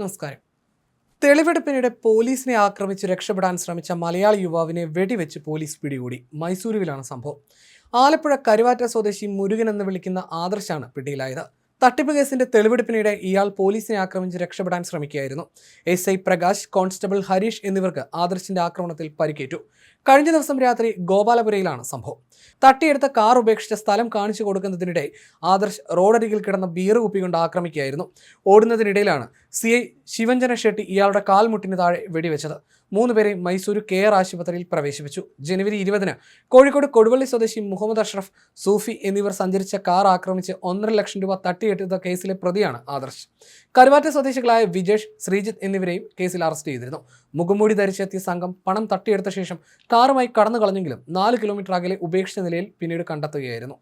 നമസ്കാരം. തെളിവെടുപ്പിനിടെ പോലീസിനെ ആക്രമിച്ച് രക്ഷപ്പെടാൻ ശ്രമിച്ച മലയാളി യുവാവിനെ വെടിവെച്ച് പോലീസ് പിടികൂടി. മൈസൂരുവിലാണ് സംഭവം. ആലപ്പുഴ കരുവാറ്റ സ്വദേശി മുരുകൻ എന്ന് വിളിക്കുന്ന ആദർശാണ് പിടിയിലായത്. തട്ടിപ്പ് കേസിന്റെ തെളിവെടുപ്പിനിടെ ഇയാൾ പോലീസിനെ ആക്രമിച്ച് രക്ഷപ്പെടാൻ ശ്രമിക്കുകയായിരുന്നു. S I Prakash constable Harish എന്നിവർക്ക് ആദർശിന്റെ ആക്രമണത്തിൽ പരിക്കേറ്റു. കഴിഞ്ഞ ദിവസം രാത്രി ഗോപാലപുരയിലാണ് സംഭവം. തട്ടിയെടുത്ത കാർ ഉപേക്ഷിച്ച സ്ഥലം കാണിച്ചു കൊടുക്കുന്നതിനിടെ ആദർശ് റോഡരികിൽ കിടന്ന ബിയർ കുപ്പി കൊണ്ട് ആക്രമിക്കുകയായിരുന്നു. ഓടുന്നതിനിടയിലാണ് സി ശിവഞ്ജന ഷെട്ടി ഇയാളുടെ കാൽമുട്ടിന് താഴെ വെടിവെച്ചത്. മൂന്നുപേരെ മൈസൂർ കെയർ ആശുപത്രിയിൽ പ്രവേശിപ്പിച്ചു. ജനുവരി ഇരുപതിന് കോഴിക്കോട് കൊടുവള്ളി സ്വദേശി മുഹമ്മദ് അഷ്റഫ് സൂഫി എന്നിവർ സഞ്ചരിച്ച കാർ ആക്രമിച്ച് ഒന്നര ലക്ഷം രൂപ തട്ടിയെടുത്ത കേസിലെ പ്രതിയാണ് ആദർശ്. കരുവാറ്റ സ്വദേശികളായ വിജേഷ് ശ്രീജിത്ത് എന്നിവരെയും കേസിൽ അറസ്റ്റ് ചെയ്തിരുന്നു. മുഖംമൂടി ധരിച്ചെത്തിയ സംഘം പണം തട്ടിയെടുത്ത ശേഷം കാറുമായി കടന്നു കളഞ്ഞെങ്കിലും നാല് കിലോമീറ്റർ അകലെ ഉപേക്ഷിച്ച നിലയിൽ പിന്നീട് കണ്ടെത്തുകയായിരുന്നു.